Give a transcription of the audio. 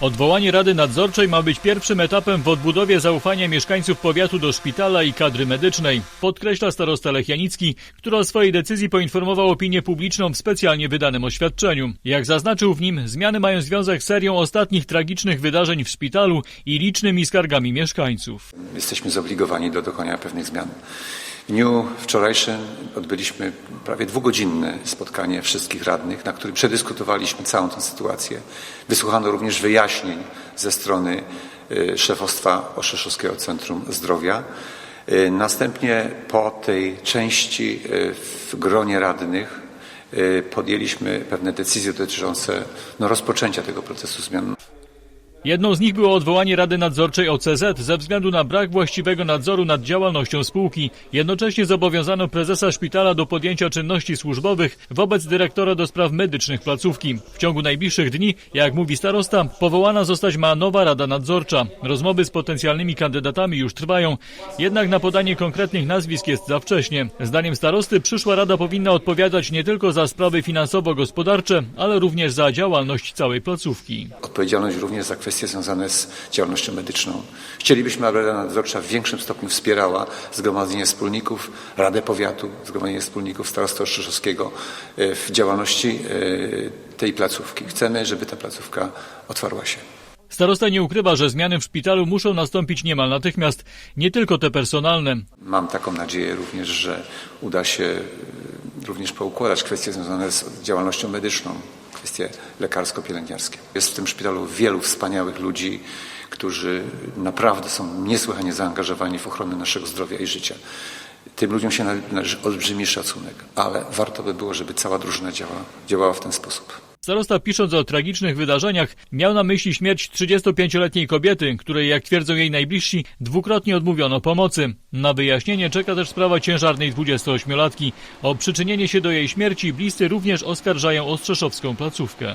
Odwołanie Rady Nadzorczej ma być pierwszym etapem w odbudowie zaufania mieszkańców powiatu do szpitala i kadry medycznej, podkreśla starosta Lech Janicki, który o swojej decyzji poinformował opinię publiczną w specjalnie wydanym oświadczeniu. Jak zaznaczył w nim, zmiany mają związek z serią ostatnich tragicznych wydarzeń w szpitalu i licznymi skargami mieszkańców. Jesteśmy zobligowani do dokonania pewnych zmian. Dniu wczorajszym odbyliśmy prawie dwugodzinne spotkanie wszystkich radnych, na którym przedyskutowaliśmy całą tę sytuację. Wysłuchano również wyjaśnień ze strony y, szefostwa Oszeszowskiego Centrum Zdrowia. Y, Następnie po tej części y, w gronie radnych podjęliśmy pewne decyzje dotyczące no, rozpoczęcia tego procesu zmian. Jedną z nich było odwołanie Rady Nadzorczej OCZ ze względu na brak właściwego nadzoru nad działalnością spółki. Jednocześnie zobowiązano prezesa szpitala do podjęcia czynności służbowych wobec dyrektora do spraw medycznych placówki. W ciągu najbliższych dni, jak mówi starosta, powołana zostać ma nowa Rada Nadzorcza. Rozmowy z potencjalnymi kandydatami już trwają, jednak na podanie konkretnych nazwisk jest za wcześnie. Zdaniem starosty przyszła Rada powinna odpowiadać nie tylko za sprawy finansowo-gospodarcze, ale również za działalność całej placówki. odpowiedzialność również za kwestie związane z działalnością medyczną. Chcielibyśmy, aby Rada Nadzorcza w większym stopniu wspierała Zgromadzenie Wspólników, Radę Powiatu, Zgromadzenie Wspólników Starostwa Ostrzyżowskiego e, w działalności e, tej placówki. Chcemy, żeby ta placówka otwarła się. Starosta nie ukrywa, że zmiany w szpitalu muszą nastąpić niemal natychmiast, nie tylko te personalne. Mam taką nadzieję również, że uda się również poukładać kwestie związane z działalnością medyczną, kwestie lekarsko-pielęgniarskie. Jest w tym szpitalu wielu wspaniałych ludzi, którzy naprawdę są niesłychanie zaangażowani w ochronę naszego zdrowia i życia. Tym ludziom się należy olbrzymi szacunek, ale warto by było, żeby cała drużyna działa, działała w ten sposób. Starosta pisząc o tragicznych wydarzeniach miał na myśli śmierć 35-letniej kobiety, której jak twierdzą jej najbliżsi dwukrotnie odmówiono pomocy. Na wyjaśnienie czeka też sprawa ciężarnej 28-latki. O przyczynienie się do jej śmierci bliscy również oskarżają Ostrzeszowską placówkę.